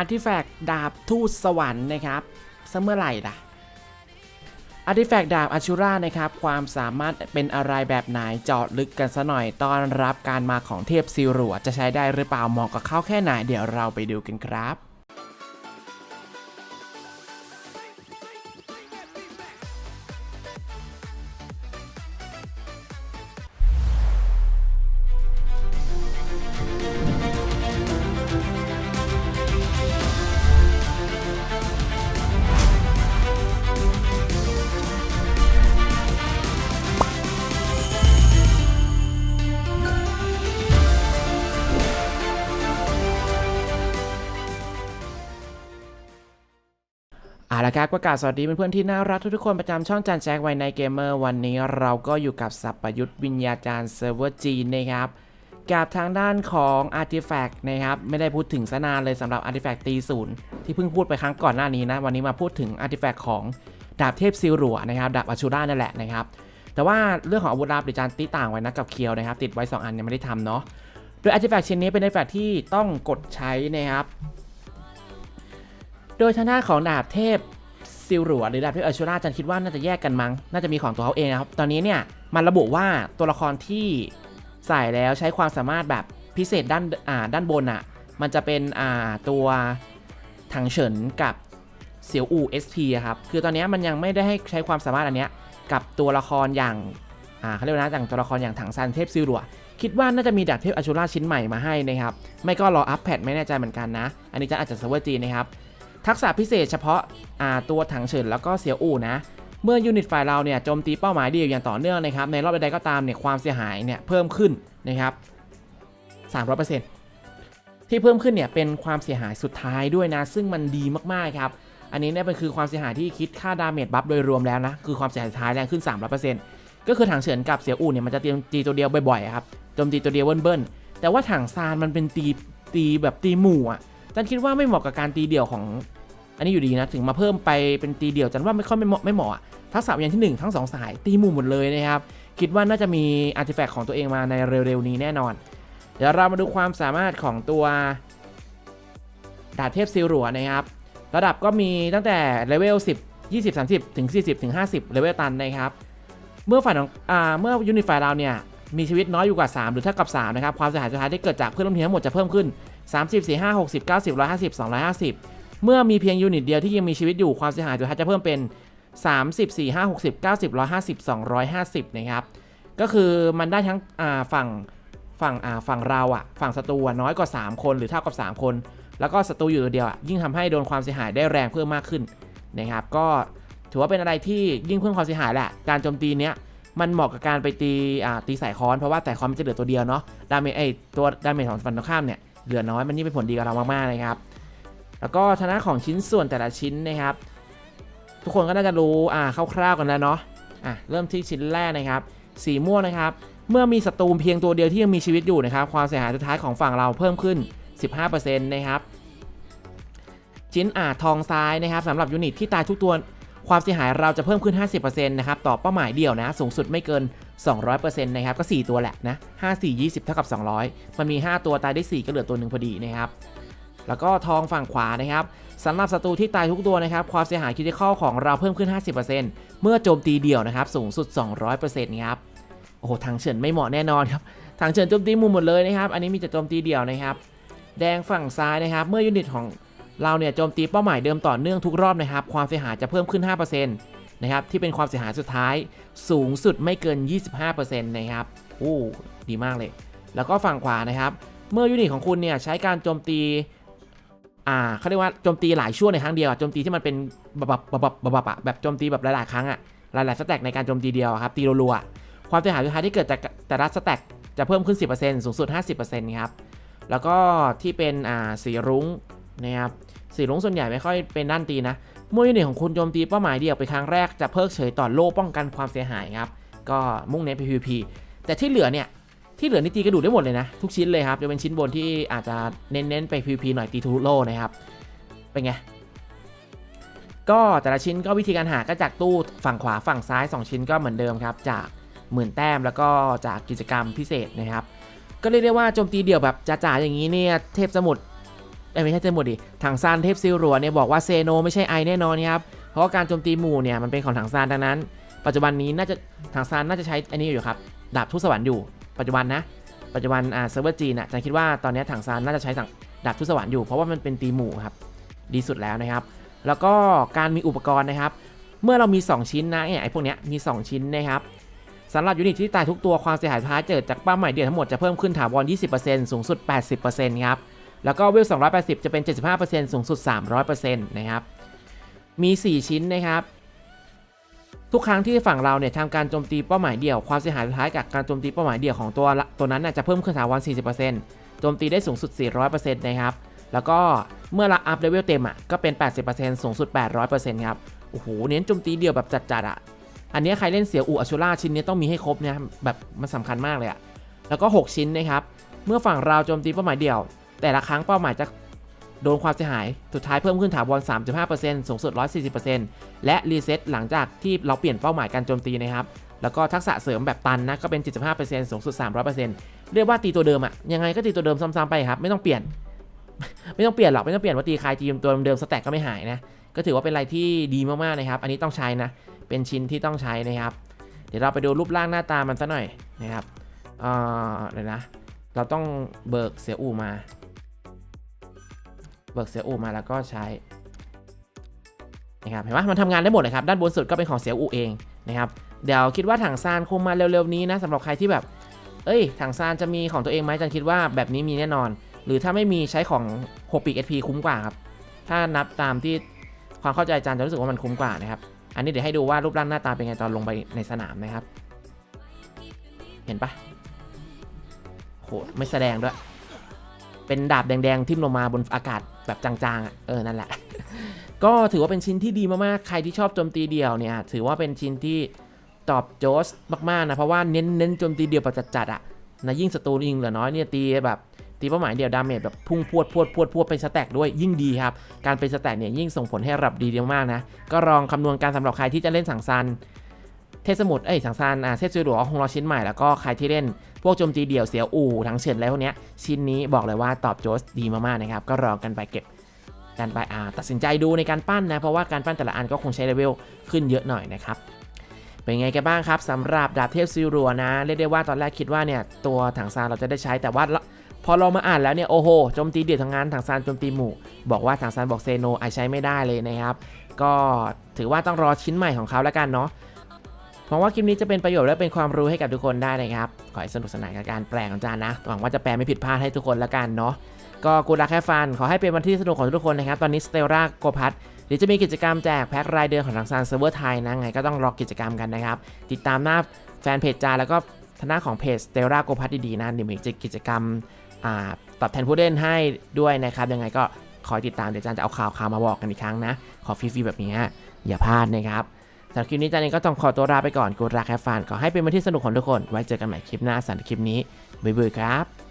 อาร์ติแฟกต์ดาบทูตสวรรค์นะครับซะเมื่อไหร่ล่ะอาร์ติแฟกต์ดาบอาชูรานะครับ ความสามารถเป็นอะไรแบบไหนเจาะลึกกันซะหน่อยต้อนรับการมาของเทพซิรัวจะใช้ได้หรือเปล่าเหมาะกับเข้าแค่ไหนเดี๋ยวเราไปดูกันครับ เอาละครับประกาศสวัสดีเพื่อนๆที่น่ารักทุกๆคนประจำช่องจานแจ็คไวในเกมเมอร์วันนี้เราก็อยู่กับสัพปยุทธวิญญาจารย์เซิร์ฟเวอร์จีนนะครับกับทางด้านของ Artifact นะครับไม่ได้พูดถึงสนานเลยสำหรับ Artifact ตีศูนย์ที่เพิ่งพูดไปครั้งก่อนหน้านี้นะ วันนี้มาพูดถึง Artifact ของดาบเทพซิลรัวนะครับดาบอาชูร่านั่นแหละนะครับแต่ว่าเรื่องของอาวุธลับเดี๋ยวจานตีต่างไว้นะกับเคียวนะครับติดไว้ 2 อันยังไม่ได้ทำเนาะโดย Artifact ชิ้นนี้เป็น Artifact ที่ต้องกดใช้นะครับ โดยทางด้านของดาบเทพซิลรัวหรือดาบเทพอัชราจันคิดว่าน่าจะแยกกันมั้ง น่าจะมีของตัวเขาเองนะครับ ตอนนี้เนี่ยมันระบุว่าตัวละครที่ใส่แล้วใช้ความสามารถแบบพิเศษด้านอ่าด้านบนอะ่ะ มันจะเป็นอ่าตัวถังเฉินกับเสียวอู SP อะครับ คือตอนนี้มันยังไม่ได้ให้ใช้ความสามารถอันเนี้ยกับตัวละครอย่างอ่าเขาเรียกนะอย่างตัวละครอย่างถังซันเทพซิลรัวคิดว่าน่าจะมีดาบเทพอัชราชิ้นใหม่มาให้นะครับ ไม่ก็รออัปแพดไม่แน่ใจเหมือนกันนะ อันนี้จะอาจจะเซิร์ฟเวอร์จีนนะครับ ทักษะพิเศษเฉพาะาตัวถังเฉินแล้วก็เสียวอู่นะ เมื่อยูนิตฝ่ายเราเนี่ยโจมตีเป้าหมายเดียวอย่างต่อเนื่องนะครับ ในรอบใดๆก็ตามเนี่ยความเสียหายเนี่ยเพิ่มขึ้นนะครับ300%ที่เพิ่มขึ้นเนี่ยเป็นความเสียหายสุดท้ายด้วยนะ ซึ่งมันดีมากๆครับ อันนี้เนี่ยเป็นคือความเสียหายที่คิดค่าดาเมจบัฟโดยรวมแล้วนะ คือความเสียหายสุดท้ายแรงขึ้น 300%ก็คือถังเฉินกับเสียวอู่เนี่ยมันจะตีตีตัวเดียวบ่อยๆครับโจมตีตัวเดียวเบิ้ลๆแต่ว่าถังซานมันเป็นตีตีแบบตีหมู่อะจันคิดว่าไม่เหมาะกับการตีเดี่ยวของ อันนี้อยู่ดีนะถึงมาเพิ่มไปเป็นตีเดี่ยวจันว่าไม่ค่อยไม่เหมาะไม่เหมาะทักษะอย่างที่ 1 ทั้ง 2 สายตีหมู่หมดเลยนะครับ คิดว่าน่าจะมีอาร์ติแฟกต์ของตัวเองมาในเร็วๆนี้แน่นอน เดี๋ยวเรามาดูความสามารถของตัวดาบเทพซิลรัวนะครับ ระดับก็มีตั้งแต่เลเวล10 20 30 ถึง 40 ถึง 50 เลเวลตันนะครับ เมื่อฝ่ายของอ่าเมื่อยูนิตฝ่ายเราเนี่ยมีชีวิตน้อยอยู่กว่า 3 หรือเท่ากับ 3 นะครับ ความเสียหายสุดท้ายที่เกิดจากเพื่อนร่วมทีมทั้งหมดจะเพิ่มขึ้น 30 45 60 90 150 250 เมื่อมีเพียงยูนิตเดียวที่ยังมีชีวิตอยู่ความเสียหายสุดท้ายจะเพิ่มเป็น 30 45 60 90 150 250 นะครับ ก็คือมันได้ทั้งฝั่งฝั่งฝั่งเราอะฝั่งศัตรูน้อยกว่า 3 คนหรือเท่ากับ 3 คน แล้วก็ศัตรูอยู่ตัวเดียวอะยิ่งทำให้โดนความเสียหายได้แรงเพิ่มมากขึ้นนะครับ ก็ถือว่าเป็นอะไรที่ยิ่งเพิ่มความเสียหายแหละการโจมตีเนี้ยมันเหมาะกับการไปตีอ่าตีสายค้อนเพราะว่าแต่ค้อนมันจะเหลือตัวเดียวเนาะดาเมจไอตัวดาเมจของฝั่งตรงข้ามเนี่ยเหลือน้อยมันยิ่งเป็นผลดีกับเรามากๆนะครับ แล้วก็ทางด้านของชิ้นส่วนแต่ละชิ้นนะครับ ทุกคนก็น่าจะรู้อ่าคร่าวๆกันแล้วเนาะอะเริ่มที่ชิ้นแรกนะครับ สีม่วงนะครับ เมื่อมีศัตรูเพียงตัวเดียวที่ยังมีชีวิตอยู่นะครับ ความเสียหายสุดท้ายของฝั่งเราเพิ่มขึ้น 15%นะครับชิ้นอาทองซ้ายนะครับสำหรับยูนิตที่ตายทุกตัวความเสียหายเราจะเพิ่มขึ้น 50%นะครับต่อเป้าหมายเดียวนะ สูงสุดไม่เกิน 200%นะครับก็ 4 ตัวแหละนะ 5 4 20 เท่ากับ 200 มันมี 5 ตัวตายได้ 4 ก็เหลือตัวหนึ่งพอดีนะครับ แล้วก็ทองฝั่งขวานะครับสำหรับศัตรูที่ตายทุกตัวนะครับ ความเสียหายคิดข้อของเราเพิ่มขึ้น 50%เมื่อโจมตีเดี่ยวนะครับ สูงสุด 200%ครับ โอ้โหทางเฉินไม่เหมาะแน่นอนครับทางเฉินโจมตีมุมหมดเลยนะครับ อันนี้มีแต่โจมตีเดี่ยวนะครับ แดงฝั่งซ้ายนะครับ เมื่อยูนิตของเราเนี่ยโจมตีเป้าหมายเดิมต่อเนื่องทุกรอบนะครับ ความเสียหายจะเพิ่มขึ้น 5%นะครับ ที่เป็นความเสียหายสุดท้ายสูงสุดไม่เกิน 25%นะครับ โอ้ ดีมากเลย แล้วก็ฝั่งขวานะครับ เมื่อยูนิตของคุณเนี่ยใช้การโจมตี อ่าเขาเรียกว่าโจมตีหลายช่วงในครั้งเดียวอะโจมตีที่มันเป็นบับบับบับบับบับอะแบบโจมตีแบบหลายๆครั้งอะหลายๆสแต็กในการโจมตีเดียวอะครับตีรัวๆความเสียหายสุดท้ายที่เกิดจากแต่ละสแต็กจะเพิ่มขึ้น 10%สูงสุด 50%ครับแล้วก็ที่เป็นอ่าสีรุ้งนะครับสีรุ้งส่วนใหญ่ไม่ค่อยเป็นด้านตีนะมื่ยูนิตของคุณโจมตีเป้าหมายเดียวไปครั้งแรกจะเพิกเฉยต่อโล่ป้องกันความเสียหายครับก็มุ่งเน้น PVP แต่ที่เหลือเนี่ย ที่เหลือนี่ตีกระดูกได้หมดเลยนะ ทุกชิ้นเลยครับจะเป็นชิ้นบนที่อาจจะเน้นๆไป PVP หน่อยตีทูโลนะครับ เป็นไง ก็แต่ละชิ้นก็วิธีการหาก็จากตู้ฝั่งขวาฝั่งซ้าย 2 ชิ้นก็เหมือนเดิมครับ จากหมื่นแต้มแล้วก็จากกิจกรรมพิเศษนะครับ ก็เรียกได้ว่าโจมตีเดี่ยวแบบจ๋าๆอย่างนี้เนี่ยเทพสมุทรไม่ใช่เจนหมดดิถังซานเทพซิลรัวเนี่ยบอกว่าเซโนไม่ใช่ไอแน่นอนครับเพราะการโจมตีหมู่เนี่ยมันเป็นของถังซานดังนั้น ปัจจุบันนี้น่าจะถังซานน่าจะใช้อันนี้อยู่ครับดาบทุสวรรค์อยู่ ปัจจุบันนะ ปัจจุบันอ่าเซิร์ฟเวอร์จีนอะจันคิดว่าตอนนี้ถังซานน่าจะใช้ถังดาบทุสวรรค์อยู่ เพราะว่ามันเป็นตีหมู่ครับ ดีสุดแล้วนะครับ แล้วก็การมีอุปกรณ์นะครับ เมื่อเรามี 2 ชิ้นนะเนี่ยไอ้พวกเนี้ยมี 2 ชิ้นนะครับสำหรับยูนิตที่ตายทุกตัวความเสียหายท้ายเกิดจากเป้าหมายเดียวทั้งหมดจะเพิ่มขึ้นถาวร 20%สูงสุด 80%ครับ แล้วก็เวล 280 จะเป็น 75%สูงสุด 300%นะครับ มี 4 ชิ้นนะครับ ทุกครั้งที่ฝั่งเราเนี่ยทำการโจมตีเป้าหมายเดี่ยวความเสียหายสุดท้ายจากการโจมตีเป้าหมายเดี่ยวของตัวตัวนั้นน่ะจะเพิ่มขึ้นถาวร40%โจมตีได้สูงสุด 400%นะครับแล้วก็เมื่อเราอัพเลเวลเต็มอะก็เป็น 80%สูงสุด 800%ครับโอ้โหเน้นโจมตีเดียวแบบจัดๆอะอันนี้ใครเล่นเสียอูอัช u ราชิ้นนี้ต้องมีให้ครบเนี่ยแบบมันสำคัญมากเลยอะแล้วก็ 6 ชิ้นนะครับเมื่อฝั่งเราโจมตีเป้าหมายเดี่ยว แต่ละครั้งเป้าหมายจะ โดนความเสียหาย สุดท้ายเพิ่มขึ้นถาวร 3.5%สูงสุด 140%และรีเซ็ตหลังจากที่เราเปลี่ยนเป้าหมายการโจมตีนะครับ แล้วก็ทักษะเสริมแบบตันนะ ก็เป็น 75%สูงสุด 300%เรียกว่าตีตัวเดิมอะยังไงก็ตีตัวเดิมซ้ำๆไปครับ ไม่ต้องเปลี่ยน ไม่ต้องเปลี่ยนหรอก ไม่ต้องเปลี่ยนว่าตีใครตีตัวเดิมสแต็กก็ไม่หายนะ ก็ถือว่าเป็นอะไรที่ดีมากๆนะครับ อันนี้ต้องใช้นะ เป็นชิ้นที่ต้องใช้นะครับ เดี๋ยวเราไปดูรูปร่างหน้าตามันซะหน่อยนะครับเออเดี๋ยวนะ เราต้องเบิกเสียอู่มา เบิกเสียอูมาแล้วก็ใช้นะครับเห็นไหมมันทำงานได้หมดเลยครับ ด้านบนสุดก็เป็นของเสียอูเองนะครับเดี๋ยวคิดว่าถังซานคงมาเร็วๆนี้นะสำหรับใครที่แบบ เอ้ย ถังซานจะมีของตัวเองไหมจันคิดว่าแบบนี้มีแน่นอน หรือถ้าไม่มีใช้ของ6ปีก SP คุ้มกว่าครับ ถ้านับตามที่ความเข้าใจจันจะรู้สึกว่ามันคุ้มกว่านะครับ อันนี้เดี๋ยวให้ดูว่ารูปร่างหน้าตาเป็นไงตอนลงไปในสนามนะครับ เห็นปะโหไม่แสดงด้วย เป็นดาบแดงๆทิ่มลงมาบนอากาศแบบจางๆอะเออนั่นแหละ ก็ถือว่าเป็นชิ้นที่ดีมากๆ ใครที่ชอบโจมตีเดี่ยวเนี่ยถือว่าเป็นชิ้นที่ตอบโจทย์มากๆนะเพราะว่าเน้นเน้นโจมตีเดี่ยวประจัดๆอะนะยิ่งศัตรูยิงเหลือน้อยเนี่ยตีแบบตีเป้าหมายเดียวดาเมจแบบพุ่งพวดพวดพวดพวดเป็นสแต็กด้วยยิ่งดีครับ การเป็นสแต็กเนี่ยยิ่งส่งผลให้ระดับดีมากๆนะ ก็ลองคำนวณการสำหรับใครที่จะเล่นสังซัน ทพสมุทรเอ้ยสังซานอ่าเทพซิวหลวงคงรอชิ้นใหม่แล้วก็ใครที่เล่น พวกโจมตีเดี่ยวเสียวอู่ทั้งเฉินอะไรพวเนี้ยชิ้นนี้บอกเลยว่าตอบโจทย์ดีมากๆนะครับ ก็รอกันไปเก็บกันไปอ่าตัดสินใจดูในการปั้นนะ เพราะว่าการปั้นแต่ละอันก็คงใช้เลเวลขึ้นเยอะหน่อยนะครับเป็นไงกันบ้างครับสำหรับดาบเทพซิรัวนะเรียกได้ว่าตอนแรกคิดว่าเนี่ยตัวถังซานเราจะได้ใช้แต่ว่าพอเรามาอ่านแล้วเนี่ยโอ้โหโจมตีเดี่ยวทางงานถังซานโจมตีหมู่ บอกว่าถังซานบอกเซโนไอใช้ไม่ได้เลยนะครับ ก็ถือว่าต้องรอชิ้นใหม่ของเขาแล้วกันเนาะ หวังว่าคลิปนี้จะเป็นประโยชน์และเป็นความรู้ให้กับทุกคนได้นะครับ ขอให้สนุกสนานกับการแปลของจานนะ หวังว่าจะแปลไม่ผิดพลาดให้ทุกคนละกันเนาะ ก็กูรักแค่ฟัน ขอให้เป็นวันที่สนุกของทุกคนนะครับ ตอนนี้สเตลล่าโกพัทเดี๋ยวจะมีกิจกรรมแจกแพ็ครายเดือนของทางซานเซิร์ฟเวอร์ไทยนะไงก็ต้องรอกิจกรรมกันนะครับ ติดตามหน้าแฟนเพจจาแล้วก็ทางหน้าของเพจสเตลล่าโกพัทดีๆนะเดี๋ยวมีกิจกรรมตอบแทนผู้เล่นให้ด้วยนะครับ ยังไงก็คอยติดตามเดี๋ยวจานจะเอาข่าวข่าวมาบอกกันอีกครั้งนะ ขอฟรีๆแบบนี้อย่าพลาดนะครับ สำหรับคลิปนี้จานเองก็ต้องขอตัวลาไปก่อนกูรักแฮฟฟานขอให้เป็นวันที่สนุกของทุกคน ไว้เจอกันใหม่คลิปหน้าสำหรับคลิปนี้บ๊ายบายครับ